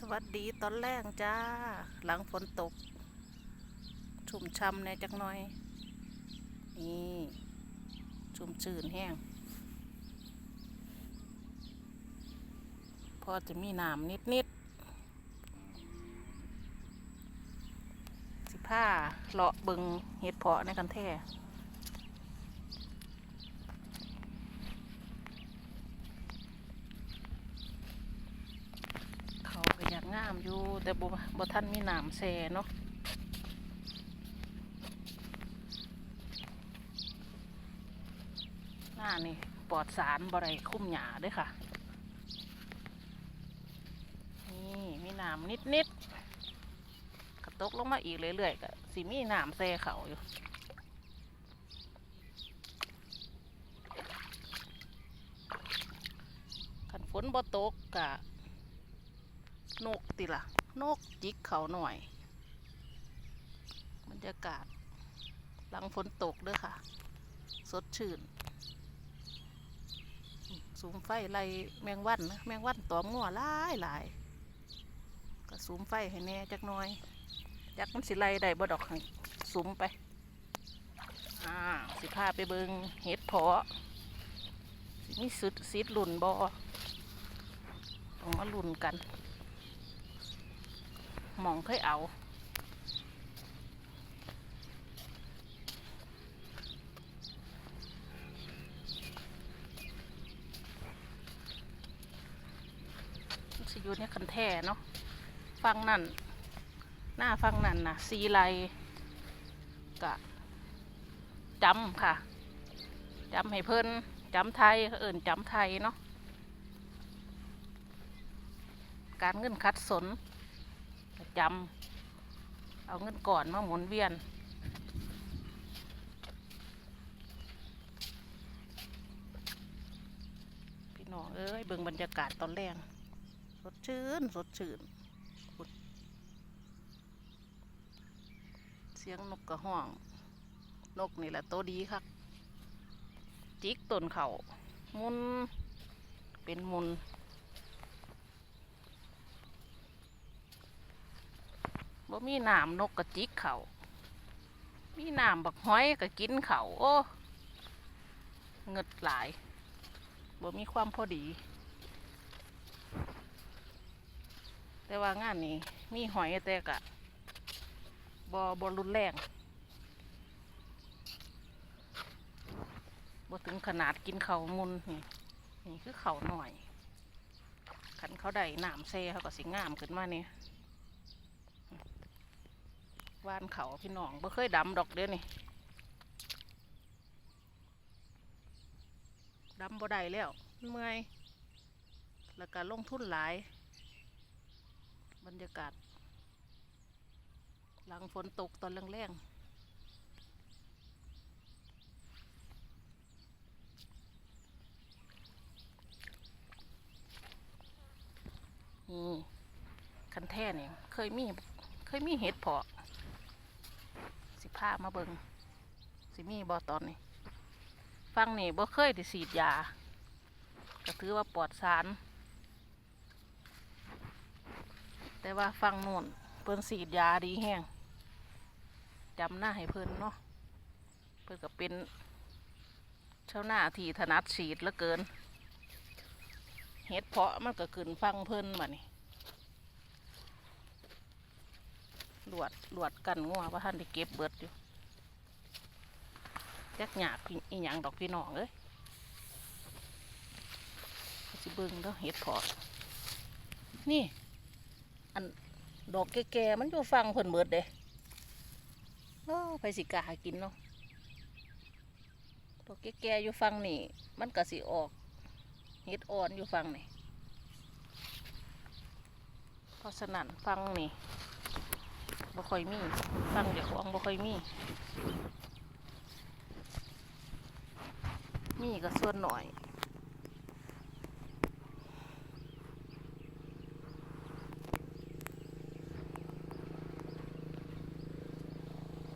สวัสดีตอนแรกจ้า หลังฝนตก ชุ่มช่ำในจักหน่อย นี่ชุ่มชื่นแห้ง พอจะมีน้ำนิดนิดสิผ้าเลาะเบิงเห็ดเพาะในกันแท่เขาก็อยากงาม อยู่แต่บ่บ่ท่านมีหน้ำแซเนาะหน้านี่ปลอดสารบ่ได้คุ้มหยาด้วยค่ะ นี่มีน้ำนิดนิดๆกระตกลงมาอีกเรื่อยๆก็สิมีหน้ำแซเขาอยู่ันฝนบ่ตกกะ นกติละนกจิกเขาหน่อย บรรยากาศ หลังฝนตกด้อค่ะ สดชื่น สูมไฟไล่แมงวันนะแมงวันตอมงัวหลายหลายก็สูมไฟให้แน่จักหน่อยจักมันสิไล่ได้บ่ดอกให้สูมไปอ่าสิพาไปเบิงเห็ดเพาะสิมีสุดซีดหลุนบอต้องมาลุ่นกัน มองเคยเอาสิอยู่ในคันแท่เนาะฟังนั่น หน้าฟังนั่นนะซีไลกะจำค่ะจำให้เพิ่นจำไทยเขาเอิ่นจำไทยเนาะการเงินคัดสน จำเอาเงินก่อนมาหมุนเวียน พี่น้องเอ้ยเบิ่งบรรยากาศตอนแรกสดชื่น สดชื่นพุดเสียงนกกระห้อง นกนี่แหละตัวดีครับจิกต้นเขามุนเป็นมุน บ่มีน้ำนกกระจิกเขามีน้ำบักห้อยก็กินเขาโอ้เงิดหลายบ่มีความพอดี แต่ว่างานนี้มีหอยแต่กะบอบอรุนแรงบ่ถึงขนาดกินเขามุนนี่นี่คือเขาหน่อยขันเขาได้น้ำเซเขาก็สิงามขึ้นมาเนี่ย ว่านเขาพี่น้องบ่เคยดำดอกเด้อนี่ดำบ่ได้แล้วเมื่อยแล้วก็ลงทุนหลาย บรรยากาศ หลังฝนตกตอนแรงๆนี่คันแท่เนี่ยเคยมี เคยมีเห็ดเพาะามาเบิงสิมีบอตอนนี้ฟังนี่บ่เคยได้ฉีดยา ก็ถือว่าปลอดสาร แต่ว่าฟังโน่นเพิ่นสีดยาดีแห้งจำหน้าให้เพิ่นเนาะเพิ่นก็เป็นเช่าหน้าที่ถนัดฉีดเหลือเกินเฮ็ดเพาะมันก็ขึ้นฟังเพิ่นมานี่ หลวดหลวดกันงัวว่าท่านได้เก็บเบิดอยู่จักหยาบอีหยังดอกพี่น้องเอ้ยสิเบิ่งเด้อเฮ็ดพาะนี่ อันดอกแก่ๆมันอยู่ฟังเพิ่นเบิดเด้โอ้ไปสิกล้ากินเนาะดอกแก่ๆอยู่ฟังนี่ มันก็สิออกเห็ดอ่อนอยู่ฟังนี่เพราะฉะนั้นฟังนี่ บ่ค่อยมีฟังเดี๋ยวของบ่ค่อยมี มีก็ส่วนหน่อย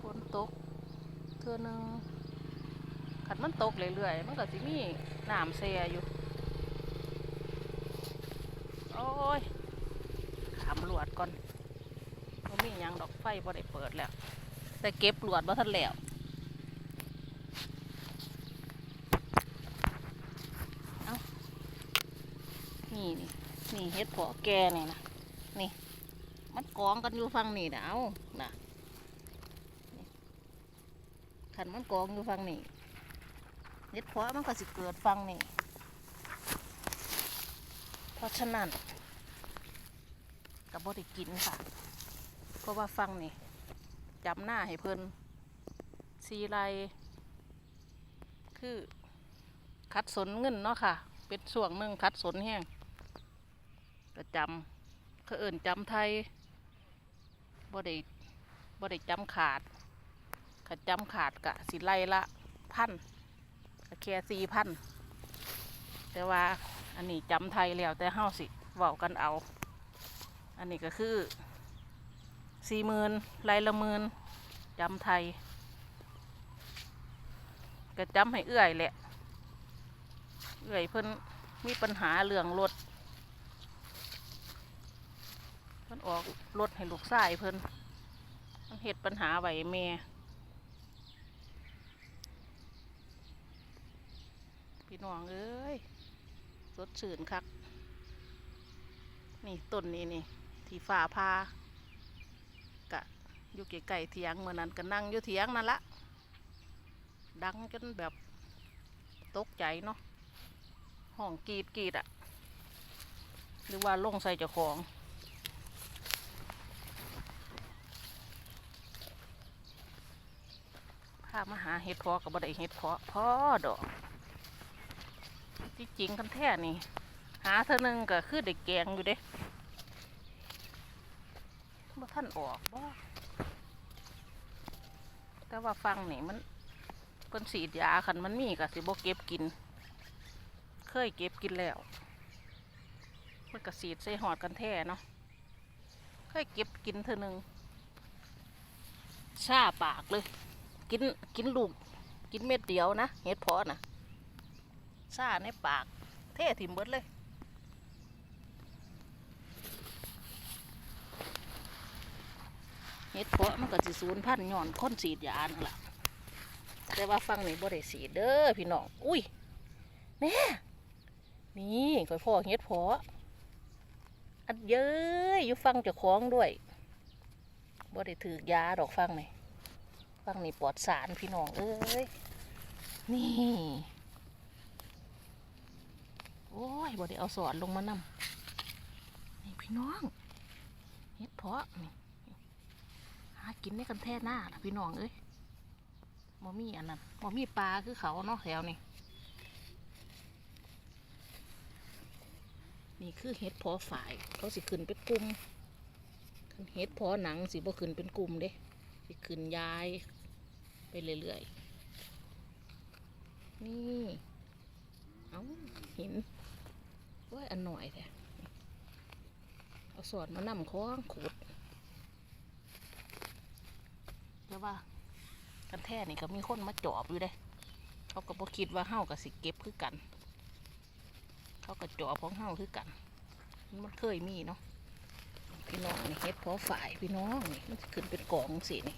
ฝนตกเทื่อนึงขันมันตกเรื่อยๆมันก็สิมีน้ำเสียอยู่ โอ้ยขาปวดก่อน มีหยังดอกไฟบ่ได้เปิดแล้ว แต่เก็บหลวดบ่ทันแล้วเอานี่นี่นี่เฮ็ดเพาะแก่นี่นะนี่ มันกองกันอยู่ฝั่งนี่นะเอานะขันมันกองอยู่ฝั่งนี่เฮ็ดเพาะมันก็สิเกิดฝั่งนี่เพราะฉะนั้นกับบได้กินค่ะ ราะว่าฟังนี่จำหน้าให้เพิ่นสีไรคือคัดสนเงินเนาะค่ะ เป็นส่วงหนึ่งคัดสนแห้งก็จำเขาเอิ่นจำไทยบ่ได้บ่ได้จำขาดขัดจำขาดกะสิไลละพันแค่สี่พันแต่ว่าอันนี้จำไทยแล้วแต่เฮาสิเว้ากันเอา อันนี้ก็คือ สี่หมื่นรายละหมื่นจำไทยก็จำให้เอื้อยแหละ เอื้อยเพิ่นมีปัญหาเรื่องรถเพิ่นออกรถให้ลูกชายเพิ่นมันเหตุปัญหาไว้แม่พี่น้องเอ้ยสดชื่นคัก นี่ต้นนี้นี่ที่ฝ่าพา อยู่ไกลๆเถียงเมื่อนั้นก็นั่งอยู่เถียงนั่นละดังจนแบบตกใจเนาะห้องกรีดกรีดอะหรือว่าลงใส่เจ้าของพามาหาเห็ดเพาะกับบ่ได้เห็ดเพาะพ่อดอกที่จริงกันแท้นี่ หาเธอหนึ่งก็คือเด็กแกงอยู่เด้บ่ท่านออกบ่ แต่ว่าฟังนี่มันเพิ่นสีดยาคันมันมีก็สิบเก็บกิน เคยเก็บกินแล้วมันก็สีดใส่หอดกันแท้เนาะเคยเก็บกินเธอหนึ่งชาปากเลย กินกินลูกกินเม็ดเดียวนะเห็ดพาะนะชาในปาก เท่ถิ่มเบิดเลย เห็ดเพาะมันก็สิสูญพันธุ์ย้อนคนสีดยานั่นแหละแต่ว่าฟังนี่บ่ได้สีดเด้อพี่น้อง อุ้ยแน่นี่ค่อยพ่อเห็ดเพาะอันเย้ยอยู่ฟังเจ้าของด้วยบ่ได้ถือยาดอกฟังนี่ฟังนี่ปลอดสารพี่น้องเอ้ย นี่ โอ้ยบ่ได้เอาสอนลงมานำนี่พี่น้องเฮ็ดเพาะนี่ากินได้กันแท่หน้าพี่น้องเอ้ยบ่มีอันนั้นบ่มีปลาคือเขาเนาะแถวนี้นี่คือเฮ็ดพาะฝ่าย เขาสิขึ้นเป็นกลุ่มเฮ็ดพาะหนังสิบ่ขึ้นเป็นกลุ่มเด้สิขึ้นย้ายไปเรื่อยๆ นี่ เอาหินโอ้ยอันหน่อยแท้เอาสอดมานำคล้องขูด แต่ว่ากันแท้นี่ก็มีคนมาจอบอยู่เด้ เขาก็บ่คิดว่าเฮากับสิเก็บคือกัน เขาก็จอบของเฮาคือกัน มันเคยมีเนาะพี่น้องนี่เฮ็ดเพอฝ่ายพี่น้องนี่มันสิขึ้นเป็นกองสินี่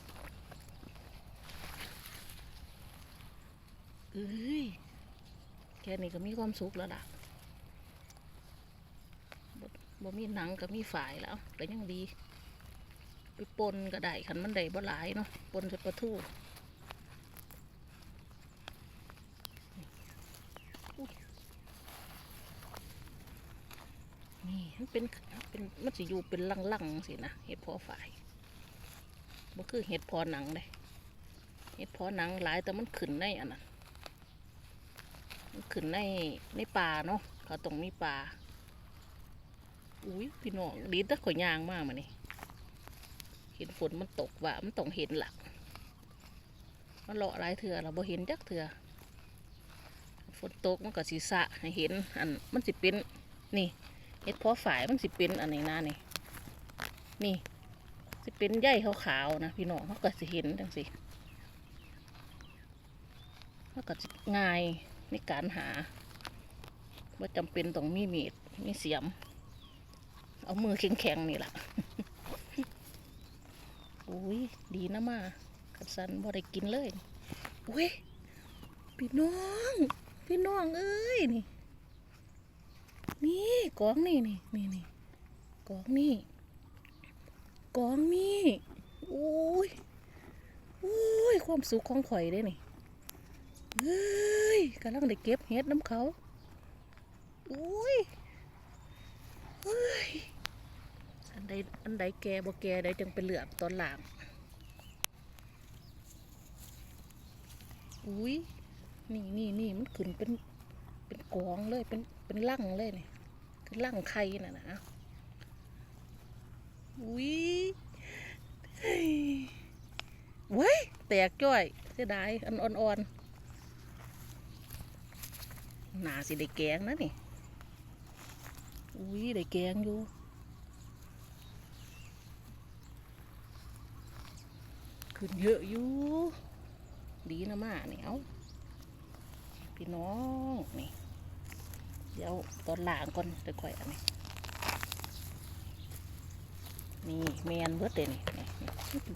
เอ้ยแค่นี้ก็มีความสุขแล้วล่ะบบ่มีหนังก็มีฝ่ายแล้วก็ยังดี ไปปนก็ได้ขันมันได้บ่หลายเนาะปนจะปลาทูนี่มันเป็นเป็นมันสิอยู่เป็นลังๆสินะเห็ดพอฝ่ายบ่คือเห็ดพอหนังเลยเห็ดพอหนังหลายแต่มันขึ้นในอันนั้นมันขึ้นในในป่าเนาะเขาตรงมีป่าอุ้ยพี่น้องดีแต่ข่อยยางมากมานี่ เห็นฝนมันตกว่ามันต้องเห็นหลัก มันเลาะหลายเถื่อเราบ่เห็นจักเถื่อฝนตกมันก็สีสะให้เห็นอันมันสิเป็นนี่เห็ดพอฝ่ายมันสิเป็นอันนี้นะนี่นี่สิเป็นใยขาวๆนะพี่น้องเขาก็สิเห็นจังสิเขาก็สิง่ายในการหาว่าจำเป็นต้องมีมีดมีเสียม เอามือแข็งๆนี่แหละ อุ้ย ดีนะมาขัดสันบ่ได้กินเลยอุ้ย พี่น้อง พี่น้องเอ้ย นี่ นี่กองนี่นี่นี่นี่กองนี่กองนี่อุ้ยอุ้ย ความสุขของข่อยได้นี่เฮ้ยกำลังได้เก็บเห็ดน้ำเขาอุ้ยเฮ้ย ใดอันใดแก่บ่แก่ใดจังเป็นเหลือตอนหลังอุ้ยนี่นี่นี่มันขึ้นเป็นเป็นกองเลยเป็นเป็นลั่งเลยนี่คือลั่งไข่น่ะนะอุ้ยเฮ้ยเว้ยแตกจ้อยเสียดายอันอ่อนๆหนาสิได้แกงนะนี่อุ้ยได้แกงอยู่ ขึ้นเยอะอยู่ ดีนะมาเนี่ยเอาพี่น้องนี่เดี๋ยวตอนหลางก่อนเดี๋ยวค่อยอันนี้นี่แมนเบิดเลยนี่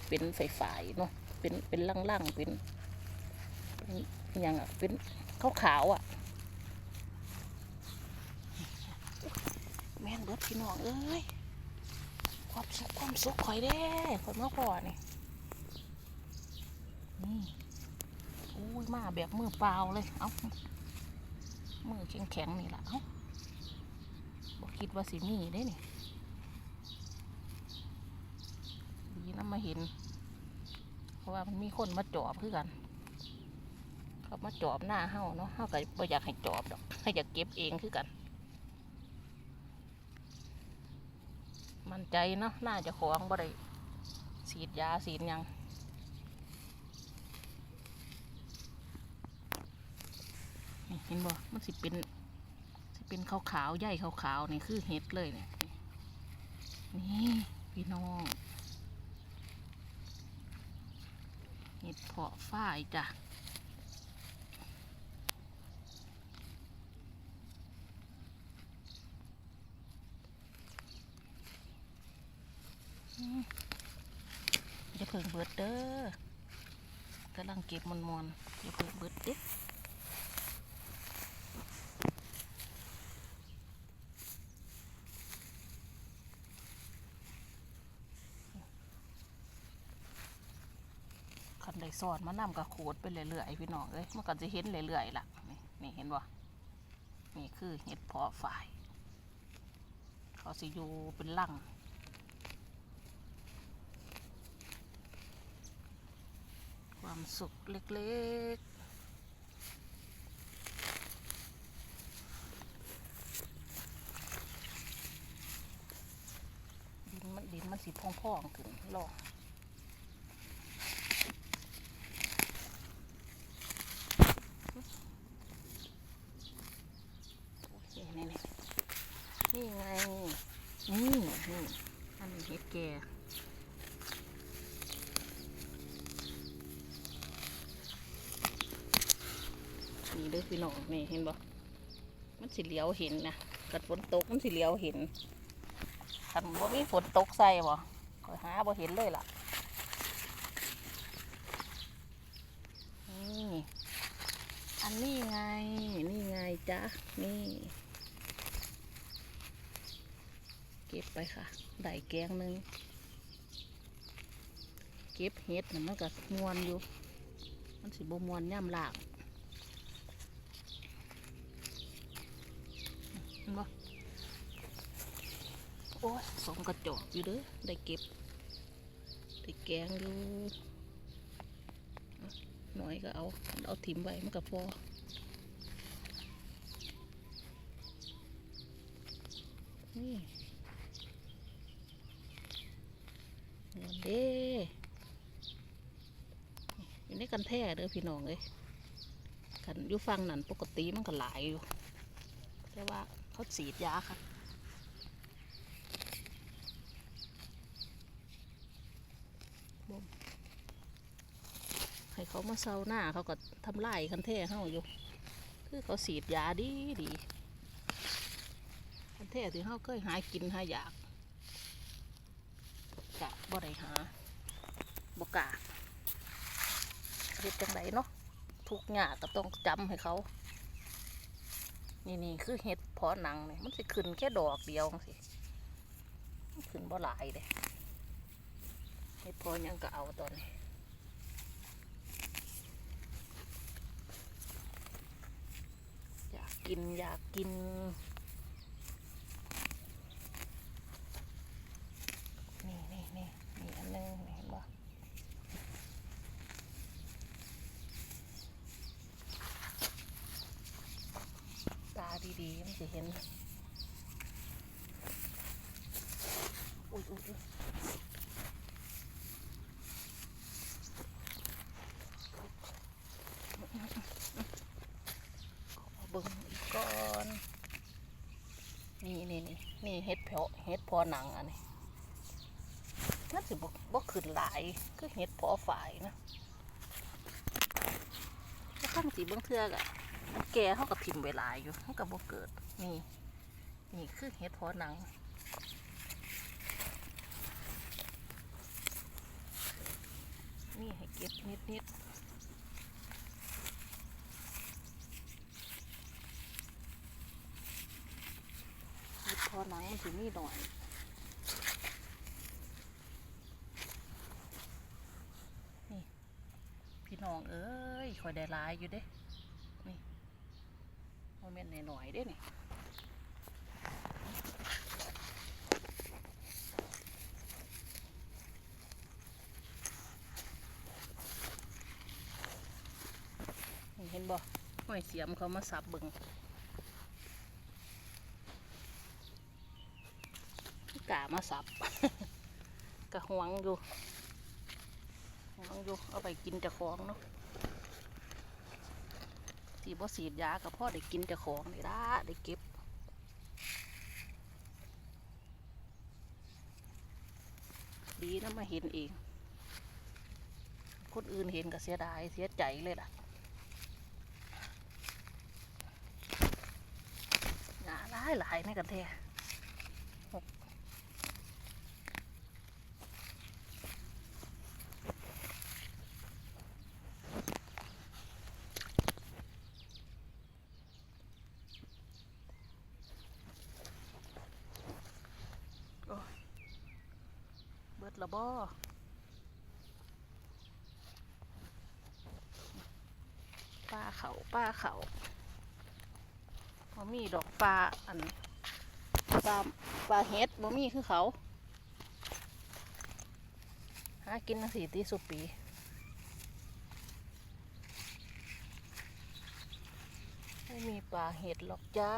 เป็นไฟฝ่ายๆเนาะเป็นเป็นล่างๆเป็นเป็นยังอะเป็นขาวขาวอะแมนเบิดพี่น้องเอ้ยความสุขความสุขข่อยเด้ข่อยเมื่อก่อนนี่ นี่อุ้ยมาแบบมือเปล่าเลยเอ้ามือแข็งแข็งๆนี่แหละเอ้าบอกคิดว่าสิมีได้นี่ดีนะมาเห็น เพราะว่ามันมีคนมาจอบคือกันเขามาจอบหน้าเฮาเนาะเฮาก็บ่อยากให้จอบดอกให้อยากเก็บเองคือกัน มั่นใจเนาะน่าจะของบ่ได้ฉีดยาฉีดยัง นี่เห็นบ่มันสิเป็นสิเป็นขาวขาวๆใหญ่ขาวขาวนี่คือเห็ดเลยเนี่ยนี่พี่น้องเห็ดเพาะฝ้ายจ้ะอืมอย่าเพิ่งเบิดเด้อกำลังเก็บมอนมอนๆอย่าเพิ่งเบิดเด้ คันได้ สอนมานำกับโขดไปเรื่อยๆพี่น้องเอ้ยมันก็จะเห็นเรื่อยๆล่ะนี่นี่เห็นบ่นี่คือเห็ดเพาะฝ่าย เขาสิอยู่เป็นลังความสุขเล็กๆดินมันดินมันสิพองๆขึ้นลอง นี่นี่นี่นี่ไง นี่นี่อันนี้เห็ดแก่นี่เด้อ พี่น้องนี่เห็นบ่มันสิเหลียวเห็นนะกัดฝนตกมันสิเหลียวเห็นคันบ่มีฝนตกใส่บ่ก็หาบ่เห็นเลยล่ะนี่อันนี้ไงนี่ไงจ๊ะนี่ เก็บไปค่ะได้แกงหนึ่งเก็บเห็ดน่ะมันก็มวนอยู่ มันสิบ่มวนย่ำลาก เห็นบ่โอ้ยสมกระจอกอยู่เด้อได้เก็บได้แกงอยู่หน่อยก็เอาเอาถิ่มไว้มันก็พอนี่เงินเด้อยู่ในกันแท้เด้อพี่น้องเอ้ยกันอยู่ฟังนั่นปกติมันก็หลายอยู่แต่ว่า เขาฉีดยาค่ะบ่มให้เขามาเซาหน้าเขาก็ทำลายคันแท้เฮาอยู่ คือเขาฉีดยาดีดีคันแท้ที่เขาเคยหากินหาอยากกะบ่ได้หาบกล้าเฮ็ดจังไดเนาะทุกอย่างก็ต้องจำให้เขา นี่นี่คือเห็ดเพ อหนังเนี่ยมันสิขึ้นแค่ดอกเดียวสิขึ้นบ่หลายเลยเห็ดพอยังก็เอาตอนนี้อยากกินอยากกินนี่นี่นี่อันหนึงนี่เห็นบ่ตาดีๆมันจะเห็น อุ้ยอุ้ยอุ้ยขอ เบิ่งอีกก่อนนี่นี่นี่นี่เห็ดเพาะเห็ดพอหนังอันนี้มันสิบ่บ่ขึ้นหลายคือเห็ดเพอฝ่ายนะแล้วข้างสีเบื้องเทือกอะมันแก่เขากับพิมพ์ไว้หลายอยู่เขากับบ่เกิดนี่นี่คือเห็ดเพอหนังนี่ให้เก็บนิดนิดเห็ดเพอหนังมันสิมีหน่อยนี่พี่น้องเอ้ยคอยได้ลายอยู่เด้ นี่โมเมนต์หน่อยๆเด้นี่นี่เห็นบ่ห้อยเสียมเขามาสับเบิง กามาสับกะหวงอยู่ลองดูเอาไปกินแต่ของเนาะสีบ่สีดยากับพ่อได้กินแต่ของนี่ละได้เก็บดีนะมาเห็นเอง คนอื่นเห็นก็เสียดาย เสียใจเลยล่ะหนาหลายหลายในกันแท้ บ่ปลาเขาปลาเขาบ่มีดอกปลาอันปลาปลาเฮ็ดบ่มีคือเขา หากินสีตีสุปีไม่มีปลาเห็ดหรอกจ้า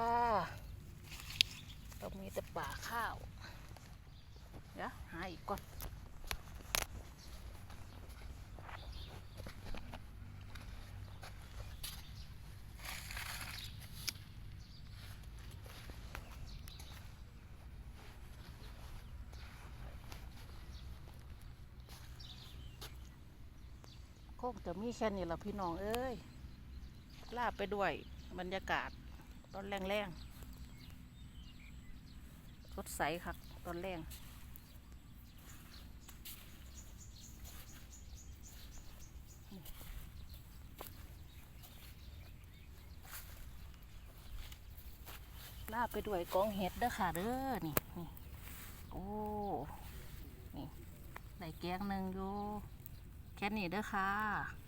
ก็มีแต่ปลาข้าว เดี๋ยวหาอีกก่อน งจะมีแค่นี้ละพี่น้องเอ้ยลาไปด้วยบรรยากาศตอนแรงๆสดใสครับตอนแรงลาบไปด้วยกองเห็ดเด้อค่ะเด้อนี่นี่โอ้นี่ได้แกงหนึ่งอยู่ แค่นี้เด้อค่ะ